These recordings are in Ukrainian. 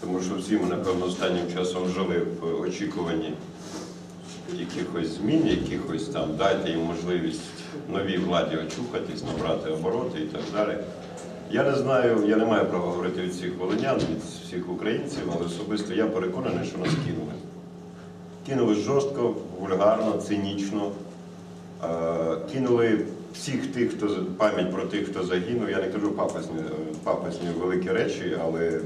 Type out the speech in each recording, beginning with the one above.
Тому що всі ми, напевно, останнім часом жили в очікуванні якихось змін, якихось там дайте їм можливість новій владі очухатись, набрати обороти і так далі. Я не знаю, я не маю права говорити від всіх волинян, від всіх українців, але особисто я переконаний, що нас кинули. Кинули жорстко, вульгарно, цинічно. Е, Кинули всіх тих, хто пам'ять про тих, хто загинув. Я не кажу пафосні, пафосні великі речі, але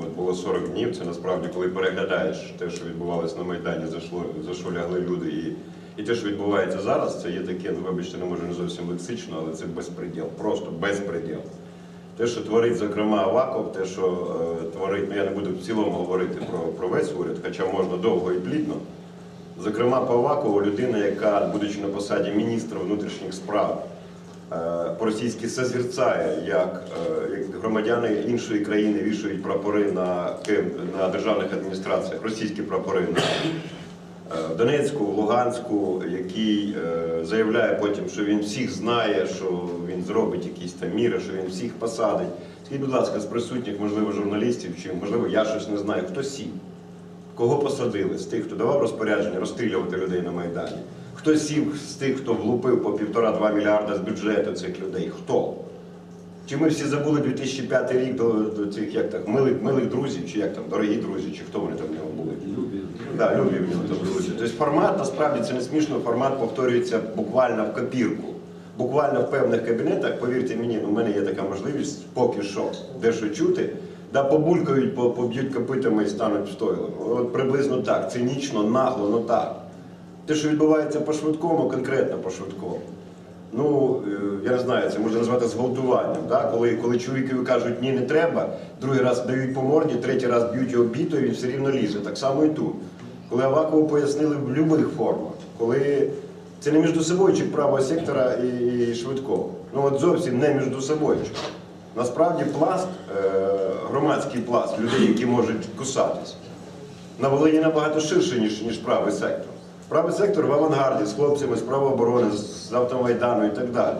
от було 40 днів. Це насправді, коли переглядаєш те, що відбувалося на Майдані, за що, за що лягли люди, і, і те, що відбувається зараз, це є таке, ну вибачте, не може не зовсім лексично, але це безпреділ, просто безпреділ. Те, що творить, зокрема, Аваков, те, що е, творить, ну я не буду в цілому говорити про, про весь уряд, хоча можна довго і плідно. Зокрема, по Авакову людина, яка, будучи на посаді міністра внутрішніх справ, по-російськи созерцає, е, як громадяни іншої країни вішають прапори на, на державних адміністраціях, російські прапори на е, Донецьку, Луганську, який е, заявляє потім, що він всіх знає, що він зробить якісь там міри, що він всіх посадить. Скажіть, будь ласка, з присутніх, можливо, журналістів, чи можливо я щось не знаю, хто сів? Кого посадили з тих, хто давав розпорядження розстрілювати людей на Майдані? Хто сів з тих, хто влупив по півтора-два мільярда з бюджету цих людей? Хто? Чи ми всі забули 2005 рік до, до цих як так, милих, милих друзів, чи як там, дорогі друзі, чи хто вони там в нього були? Да, любі в нього там друзі. Тобто формат, насправді це не смішно, формат повторюється буквально в копірку. Буквально в певних кабінетах, повірте мені, ну, в мене є така можливість поки що дещо чути, да побулькають, поб'ють копитами і стануть стойлами. От приблизно так, цинічно, нагло, ну так. Те, що відбувається по швидкому, конкретно по швидкому. Ну, е, я не знаю, це можна назвати зґвалтуванням. Да? Коли, коли чоловікові кажуть, ні, не треба, другий раз дають по морді, третій раз б'ють його бітою, він все рівно лізе. Так само і тут. Коли Авакову пояснили в будь-яких формах, коли це не між собою правого сектора і, і швидкого. Ну от зовсім не між собою. Насправді пласт, е, громадський пласт людей, які можуть кусатись, на Волині набагато ширше, ніж, ніж правий сектор. Правий сектор в авангарді з хлопцями з правооборони, з автомайдану і так далі.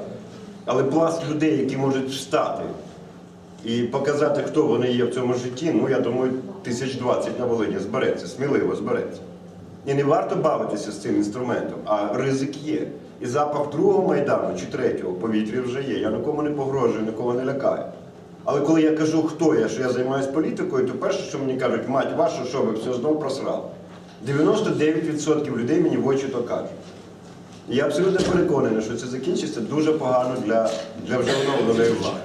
Але пласт людей, які можуть встати і показати, хто вони є в цьому житті, ну я думаю, тисяч двадцять на Волині збереться, сміливо збереться. І не варто бавитися з цим інструментом, а ризик є. І запах другого майдану чи третього в повітрі вже є. Я нікому не погрожую, нікого не лякаю. Але коли я кажу, хто я, що я займаюся політикою, то перше, що мені кажуть, мать вашу, що ви все знов просрали. 99% людей мені в очі то кажуть. І я абсолютно переконаний, що це закінчиться дуже погано для, для вже оновленої влади.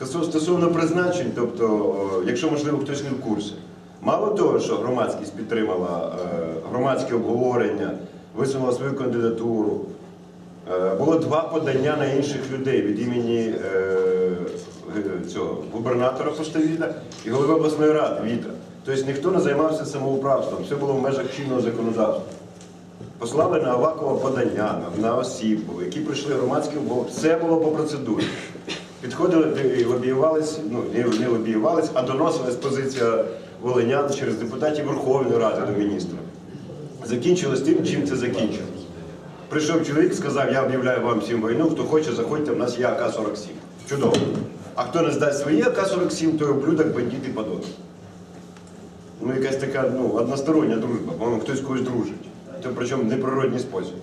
Стосовно- призначень, тобто, якщо можливо хтось не в курсі, мало того, що громадськість підтримала е, громадське обговорення, висунула свою кандидатуру, е, було два подання на інших людей від імені е, цього губернатора Поштовіда і голови обласної ради Вітра. Тобто ніхто не займався самоуправством, все було в межах чинного законодавства. Послали на Авакова подання на, осіб, які прийшли громадські обговорення. Все було по процедурі. Підходили і лобіювались, ну не, лобіювались, а доносилась позиція волинян через депутатів Верховної Ради до міністра. Закінчилось тим, чим це закінчилось. Прийшов чоловік, сказав, я об'являю вам всім війну, хто хоче, заходьте, в нас є АК-47. Чудово. А хто не здасть своє АК-47, той ублюдок, бандит і подонок. Ну, якась така ну, одностороння дружба, по-моєму, хтось когось дружить. Причому неприродний спосіб.